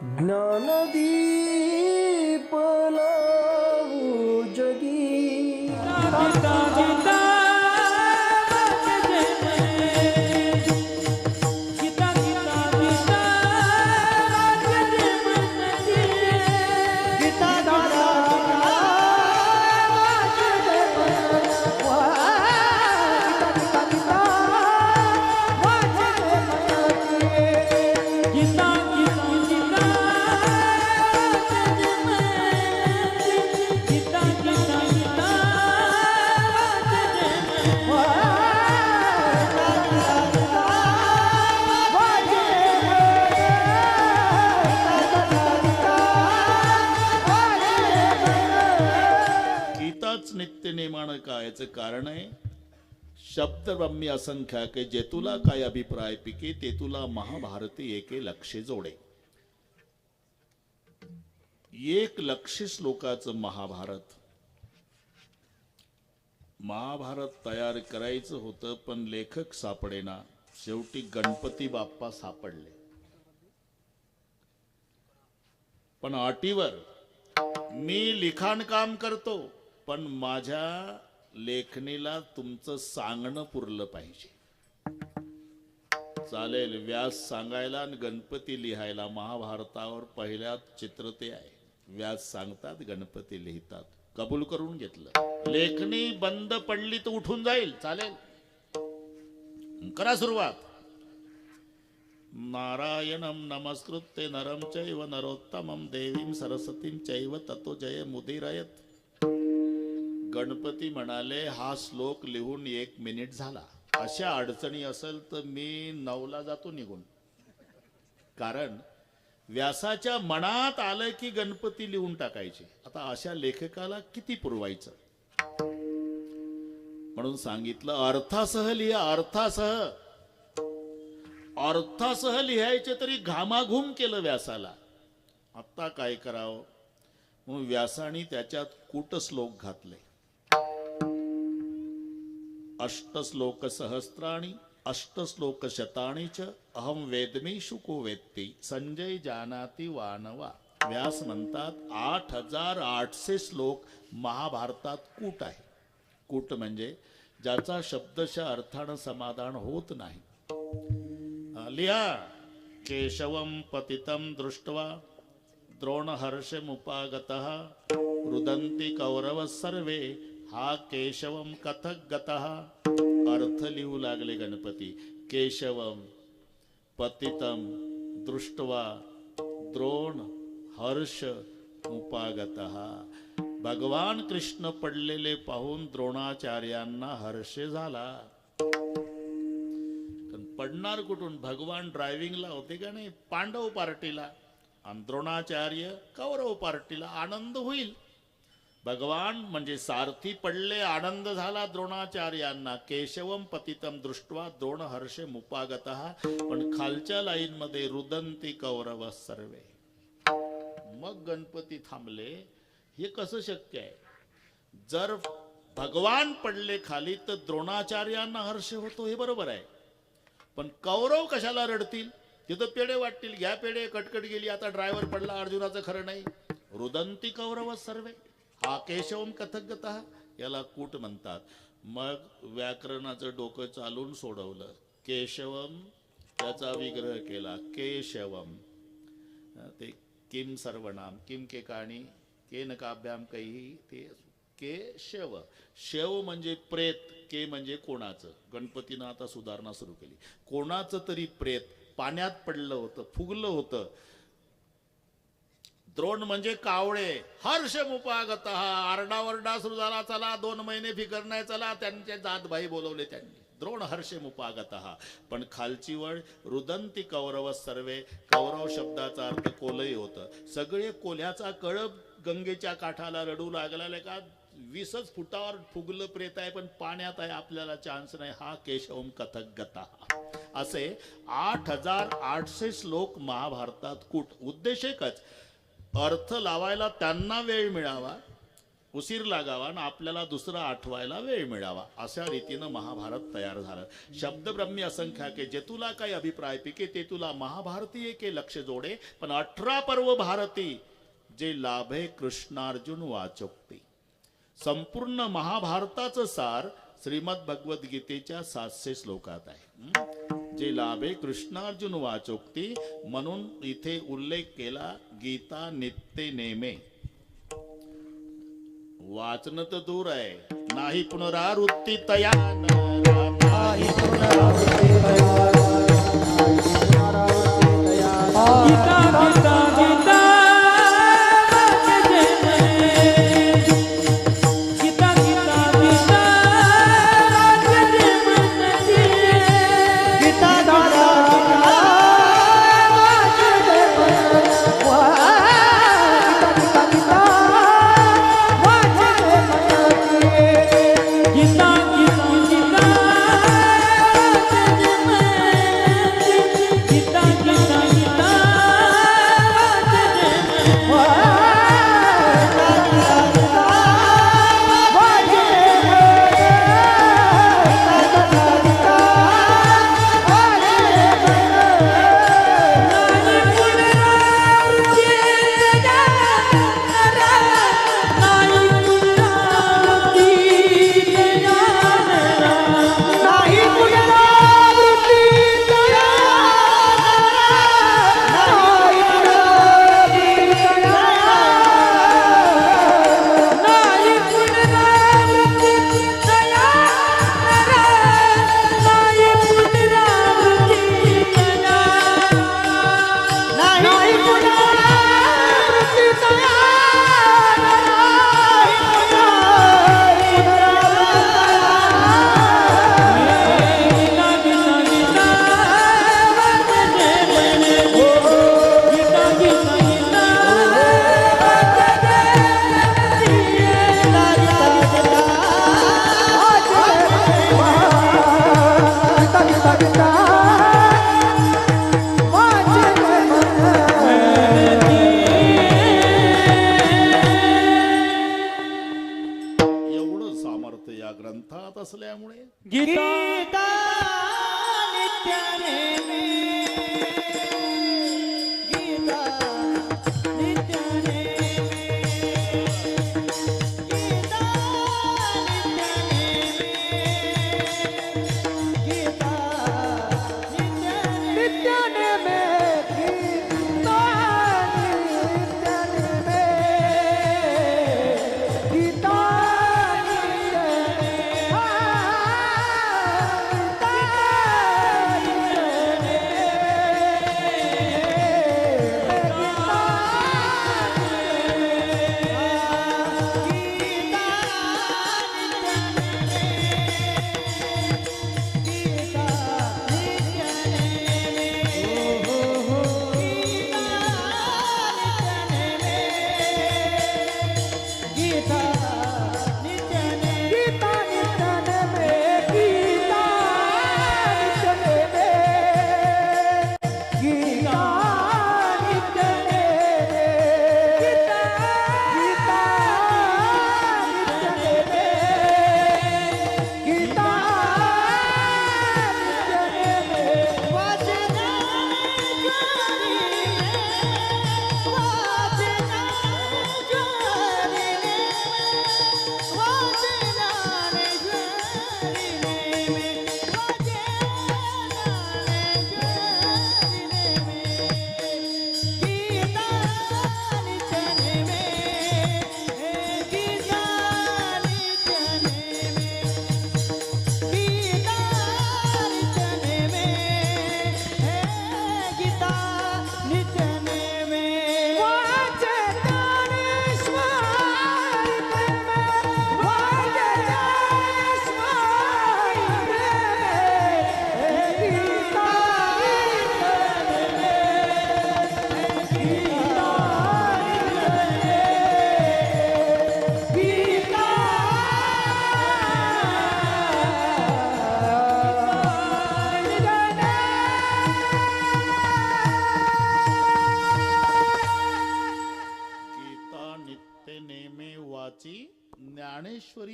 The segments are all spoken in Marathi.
ಜ್ಞಾನದೀಪಲ शब्दरम्य असंख्याके जे तुला काय अभिप्राय पिके ते तुला महाभारती एके लक्षे जोडे. एक लक्ष श्लोकाचं महाभारत. महाभारत तयार करायचं होतं पण लेखक सापडेना. शेवटी गणपती बाप्पा सापडले. पण अटीवर मी लिखाण काम करतो पण माझ्या लेखणीला तुमचं सांगणं पुरलं पाहिजे. चालेल व्यास सांगायला आणि गणपती लिहायला. महाभारतावर पहिल्या चित्र ते आहे. व्यास सांगतात गणपती लिहितात. कबूल करून घेतलं. लेखणी बंद पडली तर उठून जाईल. चालेल. करा सुरुवात. नारायणं नमस्कृत्य नरम चैव नरोत्तमं देवीं सरस्वतीं चैव ततो जय मुदिरयत. गणपती म्हणाले हा श्लोक लिहून एक मिनिट झाला. अशा अडचणी असेल तर मी नऊला जातो निघून. कारण व्यासाच्या मनात आलं की गणपती लिहून टाकायचे. आता अशा लेखकाला किती पुरवायचं? म्हणून सांगितलं अर्थासह लिहा अर्थासह. अर्थासह लिहायचे तरी घामाघूम केलं व्यासाला. आत्ता काय करावं? म्हणून व्यासाने त्याच्यात कूटश्लोक घातले. अष्टश्लोकसहस्राणि सहस्राणी च अहम वेदमी शुको वेत्ती संजय जानाती वानवा। व्यास म्हणतात आठ हजार आठशे श्लोक महाभारतात कूट आहे. कूट म्हणजे ज्याचा शब्दशः अर्थानं समाधान होत नाही. लिहा केशवं पतितं दृष्ट्वा द्रोणहर्षमुपागतः रुदन्ति कौरव सर्वे हा केशवं कथक गतः अर्थ लिहू लागले गणपती. केशवम पतितम दृष्ट्वा द्रोण हर्ष उपागत. भगवान कृष्ण पडलेले पाहून द्रोणाचार्यांना हर्ष झाला. पण पडणार कुठून? भगवान ड्रायव्हिंगला होते का नाही? पांडव पार्टीला. आणि द्रोणाचार्य कौरव पार्टीला आनंद होईल. भगवान म्हणजे सारथी पडले आनंद झाला द्रोणाचार्यांना. केशवम पतितम दृष्ट्वा द्रोण हर्षे मुपागत. पण खालच्या लाईन मध्ये रुदंती कौरव सर्वे. मग गणपती थांबले. हे कसं शक्य आहे? जर भगवान पडले खाली तर द्रोणाचार्यांना हर्ष होतो हे बरोबर आहे. पण कौरव कशाला रडतील? तिथं पेढे वाटतील. घ्या पेढे कटकट गेली आता ड्रायव्हर पडला अर्जुनाचं खरं नाही. रुदंती कौरव सर्वे. हा केशवम कथकगत याला कूट म्हणतात. मग व्याकरणाचं डोकं चालून सोडवलं. केशवम त्याचा विग्रह केला. केशवम. ते किम सर्वनाम. किम के काणी के नकाभ्याम काही ते केशव शेव म्हणजे प्रेत के म्हणजे कोणाचं? गणपतीनं आता सुधारणा सुरू केली. कोणाचं तरी प्रेत पाण्यात पडलं होतं फुगलं होतं. द्रोण म्हणजे कावळे. हर्ष मुपागत आरडावरडा सुरू झाला चला दोन महिने फिकर नाही चला त्यांचे जातभाई बोलवले त्यांनी. द्रोण हर्ष मुपागत पण खालची वळ रुदंती कौरव सर्वे कौरव शब्दाचा अर्थ कोलही होतं. सगळे कोल्ह्याचा कळप गंगेच्या काठाला रडू लागला का? वीसच फुटावर फुगलं प्रेत आहे पण पाण्यात आहे आपल्याला चान्स नाही. हा केशवम कथक गता असे आठ हजार आठशे श्लोक महाभारतात कुट. उद्देश एकच अर्थ लावायला त्यांना वेळ मिळावा उशीर लागावा आणि आपल्याला दुसरा आठवायला वेळ मिळावा. अशा रीतीनं महाभारत तयार झालं. शब्दब्रह्मी असंख्याके जे तुला काही अभिप्राय पिके ते तुला महाभारतीय के लक्ष जोडे. पण अठरा पर्व भारती जे लाभे कृष्णार्जुन वाचोक्ती. संपूर्ण महाभारताचं सार श्रीमद भगवद्गीतेच्या सातशे श्लोकात आहे. जे लाभे कृष्णार्जुन वाचोक्ती म्हणून इथे उल्लेख केला गीता नित्य नेमे. वाचन तर दूर आहे नाही पुनरावृत्ती तया नाही गीता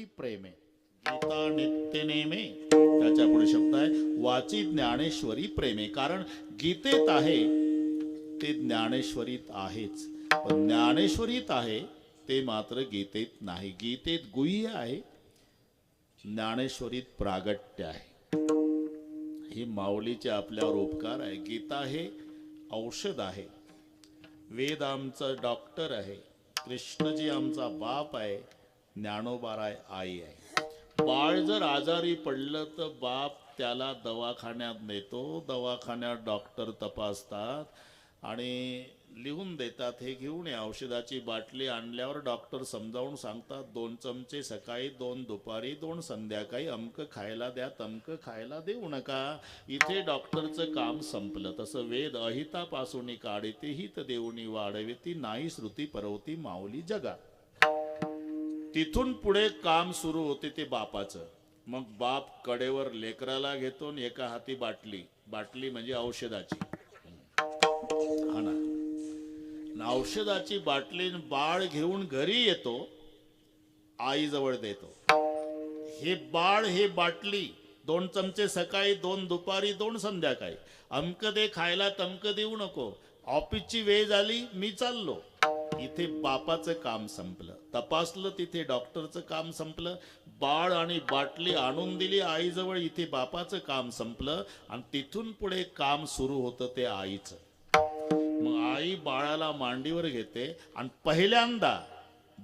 वाची प्रेमे. गीता नित्य नेमे. त्याच्या पुढे शब्द आहे वाची ज्ञानेश्वरी प्रेमे. कारण गीतेत आहे ते ज्ञानेश्वरीत आहेच. पण ज्ञानेश्वरीत आहे ते मात्र गीतेत नाही. गीतेत गुह्य आहे ज्ञानेश्वरीत प्रागट्य आहे. ही माऊलीचे आपल्यावर उपकार आहे. गीता हे औषध आहे. वेद आमचं डॉक्टर आहे. कृष्णजी आमचा बाप आहे. ज्ञानोबाराय आई आहे. बाळ जर आजारी पडलं तर बाप त्याला दवाखान्यात नेतो. दवाखान्यात डॉक्टर तपासतात आणि लिहून देतात हे घेऊन या औषधाची बाटली आणल्यावर डॉक्टर समजावून सांगतात दोन चमचे सकाळी दोन दुपारी दोन संध्याकाळी अमक खायला द्या तमक खायला देऊ नका. इथे डॉक्टरचं काम संपलं. तसं वेद अहितापासून काढते हित देऊनी वाढविती नाही श्रुती परवती माऊली जगा. तिथून पुढे काम सुरू होते ते बापाचं. मग बाप कडेवर लेकराला घेतो आणि एका हाती बाटली. बाटली म्हणजे औषधाची. हा ना. औषधाची बाटली बाळ घेऊन घरी येतो आईजवळ देतो. हे बाळ हे बाटली दोन चमचे सकाळी दोन दुपारी दोन संध्याकाळी. अमक दे खायला तमक देऊ नको. ऑफिसची वेळ झाली मी चाललो. इथे बापाचं काम संपलं. तपासलं तिथे डॉक्टरचं काम संपलं बाळ आणि बाटली आणून दिली आईजवळ इथे बापाचं काम संपलं आणि तिथून पुढे काम सुरू होतं ते आईचं. मग आई बाळाला मांडीवर घेते आणि पहिल्यांदा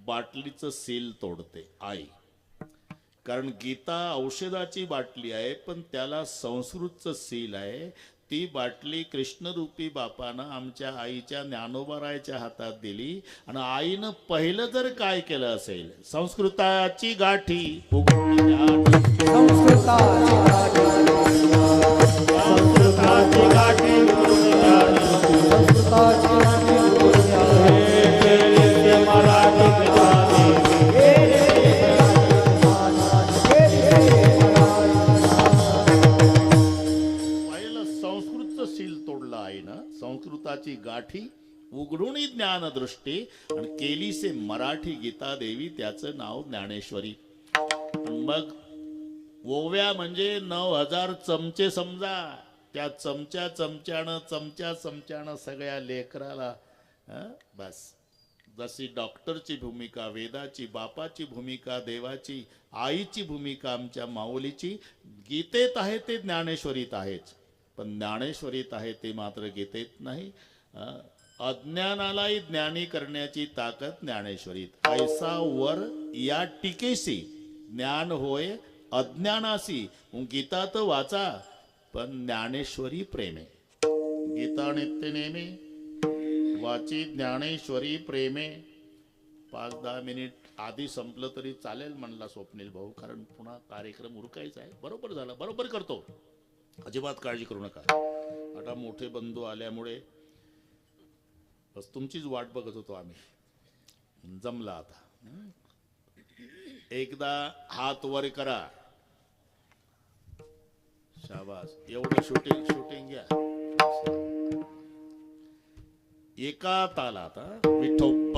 बाटलीचं सील तोडते आई. कारण गीता औषधाची बाटली आहे पण त्याला संस्कृतचं सील आहे ती बाटली कृष्णरूपी बापानं आमच्या आईच्या ज्ञानोबारायच्या हातात दिली आणि आईनं पहिलं जर काय केलं असेल संस्कृताची गाठी उघडून संस्कृताची गाठी उघडूनही ज्ञान दृष्टी आणि केलीसे मराठी गीता देवी त्याचं नाव ज्ञानेश्वरी. मग ओव्या म्हणजे नऊ हजार चमचे समजा. त्या चमच्या चमच्यानं चमच्या चमच्यानं सगळ्या लेकराला बस. जशी डॉक्टरची भूमिका वेदाची बापाची भूमिका देवाची आईची भूमिका आमच्या माऊलीची गीतेत आहे ते ज्ञानेश्वरीत आहेच. पण ज्ञानेश्वरीत आहे ते मात्र गीतेत नाही. अज्ञानालाही ज्ञानी करण्याची ताकद ज्ञानेश्वरीत. ऐसा वर या टीकेशी ज्ञान होय अज्ञानाशी. गीता तर वाचा पण ज्ञानेश्वरी प्रेमे. गीता नित्य नेहमी वाची ज्ञानेश्वरी प्रेमे. पाच दहा मिनिट आधी संपलं तरी चालेल म्हणला स्वप्नील भाऊ कारण पुन्हा कार्यक्रम उरकायचा आहे. बरोबर झाला बरोबर करतो. अजिबात काळजी करू नका. आता मोठे बंधू आल्यामुळे बस तुमचीच वाट बघत होतो आम्ही. जमला आता. एकदा हात वर करा. शाबास. एवढं शूटिंग शूटिंग घ्या. एका तालात हा, विठो